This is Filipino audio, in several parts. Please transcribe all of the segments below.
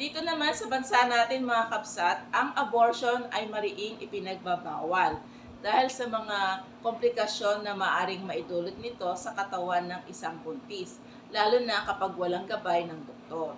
Dito naman sa bansa natin mga kapsat, ang abortion ay mariing ipinagbabawal dahil sa mga komplikasyon na maaring maidulot nito sa katawan ng isang buntis, lalo na kapag walang gabay ng doktor.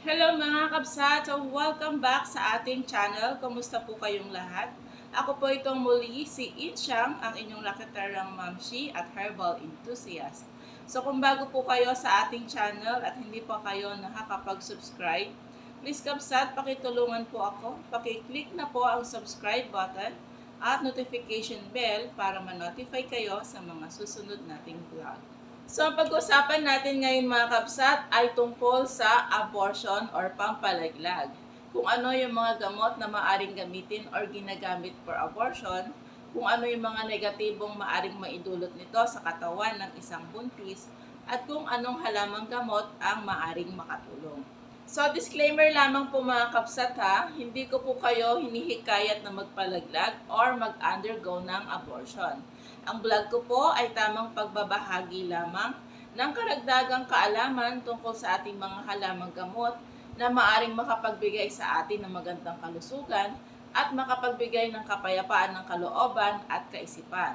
Hello mga kapsat! So, welcome back sa ating channel. Kumusta po kayong lahat? Ako po itong muli, si Inchang, ang inyong lakiterang mamshi at herbal enthusiast. So kung bago po kayo sa ating channel at hindi po kayo nakakapag-subscribe, please kapsat, pakitulungan po ako. Pakiclick na po ang subscribe button at notification bell para ma-notify kayo sa mga susunod nating vlog. So ang pag-usapan natin ngayon mga kapsat ay tungkol sa abortion or pampalaglag. Kung ano yung mga gamot na maaring gamitin or ginagamit for abortion, kung ano yung mga negatibong maaring maidulot nito sa katawan ng isang buntis, at kung anong halamang gamot ang maaring makatulong. So, disclaimer lamang po mga kapsat ha, hindi ko po kayo hinihikayat na magpalaglag or mag-undergo ng abortion. Ang vlog ko po ay tamang pagbabahagi lamang ng karagdagang kaalaman tungkol sa ating mga halamang gamot na maaring makapagbigay sa atin ng magandang kalusugan at makapagbigay ng kapayapaan ng kalooban at kaisipan.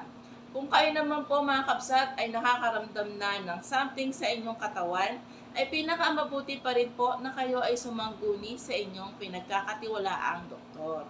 Kung kayo naman po mga kapsat ay nakakaramdam na ng something sa inyong katawan, ay pinakamabuti pa rin po na kayo ay sumangguni sa inyong pinagkakatiwalaang doktor.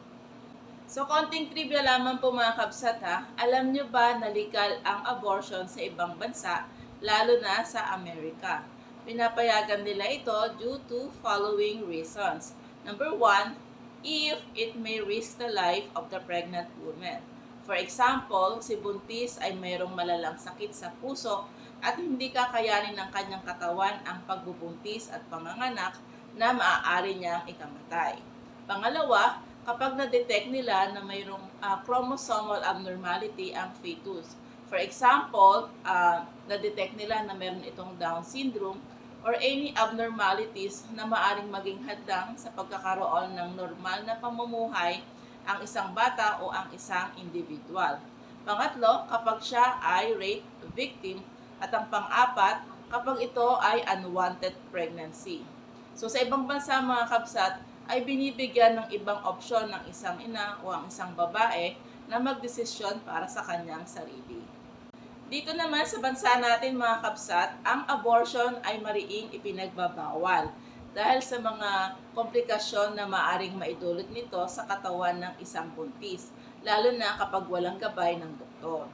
So, konting trivia lamang po mga kapsat ha. Alam nyo ba na legal ang abortion sa ibang bansa, lalo na sa Amerika? Pinapayagan nila ito due to following reasons. Number one, if it may risk the life of the pregnant woman. For example, si buntis ay mayroong malalang sakit sa puso at hindi kakayanin ng kanyang katawan ang pagbubuntis at panganganak na maaari niyang ikamatay. Pangalawa, kapag na-detect nila na mayroong ah, chromosomal abnormality ang fetus. For example, ah, na-detect nila na mayroon itong Down syndrome or any abnormalities na maaring maging hadlang sa pagkakaroon ng normal na pamumuhay ang isang bata o ang isang individual. Pangatlo, kapag siya ay rape victim at ang pang-apat, kapag ito ay unwanted pregnancy. So sa ibang bansa mga kapsat, ay binibigyan ng ibang opsyon ng isang ina o ang isang babae na magdesisyon para sa kanyang sarili. Dito naman sa bansa natin mga kapsat, ang abortion ay mariing ipinagbabawal dahil sa mga komplikasyon na maaring maidulot nito sa katawan ng isang buntis, lalo na kapag walang gabay ng doktor.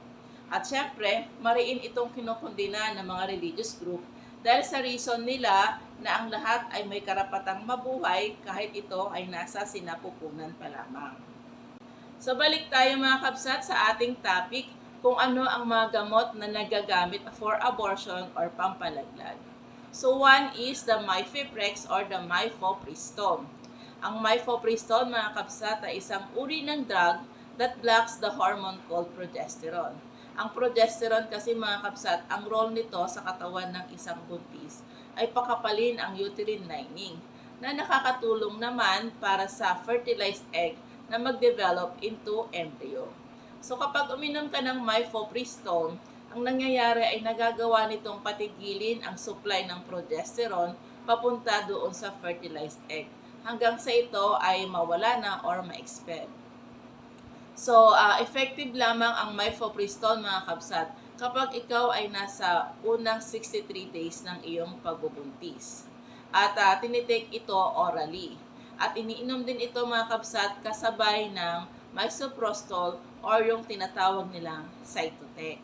At syempre, mariin itong kinukundina ng mga religious group dahil sa reason nila na ang lahat ay may karapatang mabuhay kahit ito ay nasa sinapupunan pa lamang. So balik tayo mga kapsat sa ating topic kung ano ang mga gamot na nagagamit for abortion or pampalaglag. So one is the mifeprex or the mifepristone. Ang mifepristone mga kapsat ay isang uri ng drug that blocks the hormone called progesterone. Ang progesterone kasi mga kapsat, ang role nito sa katawan ng isang buntis ay pakapalin ang uterine lining na nakakatulong naman para sa fertilized egg na mag-develop into embryo. So kapag uminom ka ng mifepristone, ang nangyayari ay nagagawa nitong patigilin ang supply ng progesterone papunta doon sa fertilized egg hanggang sa ito ay mawala na or ma-expel. So, ah, effective lamang ang mifepristone mga kapsat kapag ikaw ay nasa unang 63 days ng iyong pagbubuntis. At ah, tinitake ito orally. At iniinom din ito mga kapsat kasabay ng misoprostol or yung tinatawag nilang cytotec.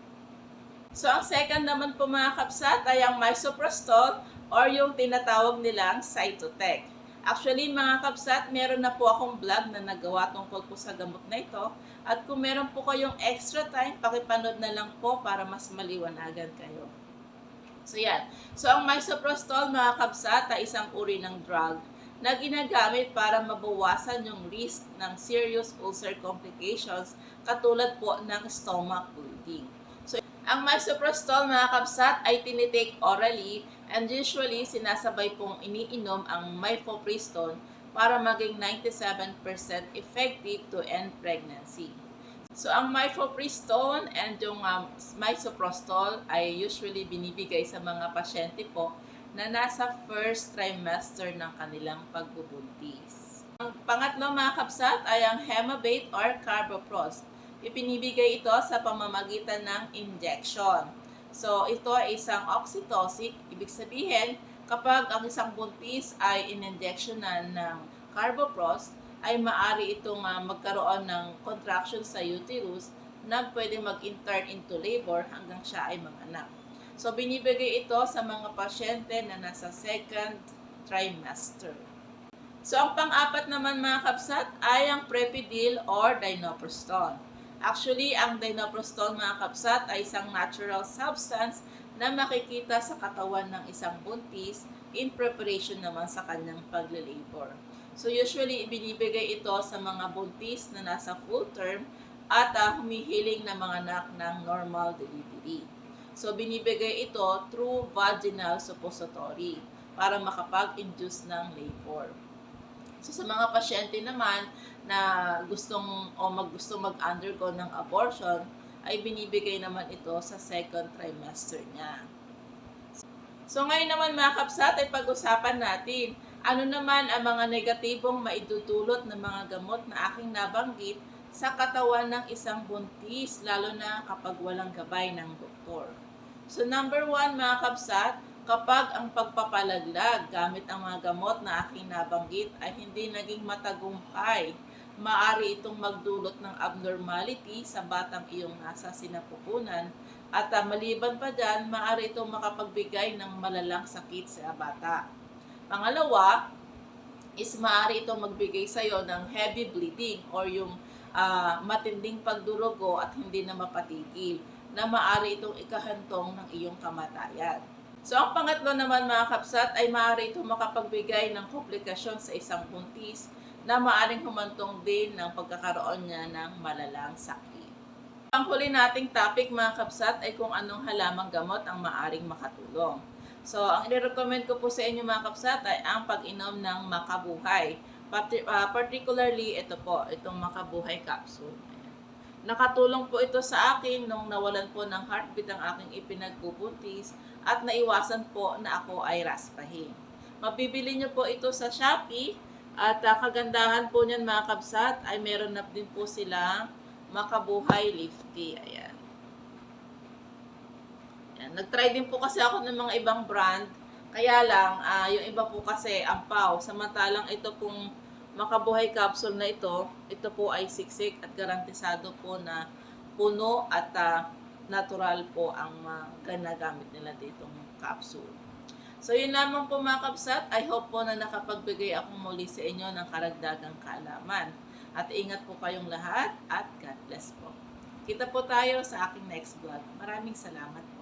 So, ang second naman po mga kapsat ay ang misoprostol or yung tinatawag nilang cytotec. Actually, mga kapsat, meron na po akong vlog na nagawa tungkol po sa gamot na ito. At kung meron po kayong extra time, pakipanood na lang po para mas maliwanagan kayo. So, yan. So, ang misoprostol, mga kapsat, ay isang uri ng drug na ginagamit para mabawasan yung risk ng serious ulcer complications katulad po ng stomach bleeding. Ang misoprostol mga kapsat ay tinitake orally and usually sinasabay pong iniinom ang mifepristone para maging 97% effective to end pregnancy. So, ang mifepristone and yung um, misoprostol ay usually binibigay sa mga pasyente po na nasa first trimester ng kanilang pagbubuntis. Ang pangatlo mga kapsat ay ang Hemabate or Carboprost. Ipinibigay ito sa pamamagitan ng injection. So, ito ay isang oxytocin. Ibig sabihin, kapag ang isang buntis ay in-injectionan ng Carboprost, ay maari itong ah, magkaroon ng contraction sa uterus na pwede mag-turn into labor hanggang siya ay manganak. So, binibigay ito sa mga pasyente na nasa second trimester. So, ang pang-apat naman mga kapsat ay ang Prepidil or Dinoprostone. Actually, ang Dinoprostone mga kapsat ay isang natural substance na makikita sa katawan ng isang buntis in preparation naman sa kanyang pagle-labor. So, usually, ibinibigay ito sa mga buntis na nasa full term at ah, humihiling na mga anak ng normal delivery. So, binibigay ito through vaginal suppository para makapag-induce ng labor. So, sa mga pasyente naman na gustong o mag, gusto mag-undergo ng abortion, ay binibigay naman ito sa second trimester niya. So, ngayon naman mga kapsat ay pag-usapan natin ano naman ang mga negatibong maidudulot ng mga gamot na aking nabanggit sa katawan ng isang buntis, lalo na kapag walang gabay ng doktor. So number one mga kapsat, kapag ang pagpapalaglag gamit ang mga gamot na aking nabanggit ay hindi naging matagumpay, maari itong magdulot ng abnormality sa batang iyong nasa sinapupunan at ah, maliban pa dyan, maari itong makapagbigay ng malalang sakit sa bata. Pangalawa, is maaari itong magbigay sa'yo ng heavy bleeding or yung ah, matinding pagdurugo at hindi na mapatigil na maaari itong ikahantong ng iyong kamatayan. So, ang pangatlo naman mga kapsat ay maaari itong makapagbigay ng komplikasyon sa isang buntis na maaring humantong din ng pagkakaroon niya ng malalang sakit. Ang huli nating topic mga kapsat ay kung anong halamang gamot ang maaring makatulong. So, ang i-recommend ko po sa inyo mga kapsat ay ang pag-inom ng makabuhay. Ah, particularly, ito po, itong makabuhay capsule. Nakatulong po ito sa akin nung nawalan po ng heartbeat ang aking ipinagbubuntis at naiwasan po na ako ay raspahin. Mabibili nyo po ito sa Shopee at ah, kagandahan po niyan mga kapsat ay meron na din po sila makabuhay lifty. Ayan. Ayan. Nag-try din po kasi ako ng mga ibang brand. Kaya lang, ah, yung iba po kasi ampaw. Samantalang ito pong makabuhay capsule na ito, ito po ay siksik at garantisado po na puno at ah, natural po ang uh, ginagamit nila ditong capsule. So yun lamang po mga kapsat. I hope po na nakapagbigay ako muli sa inyo ng karagdagang kaalaman. At ingat po kayong lahat at God bless po. Kita po tayo sa aking next vlog. Maraming salamat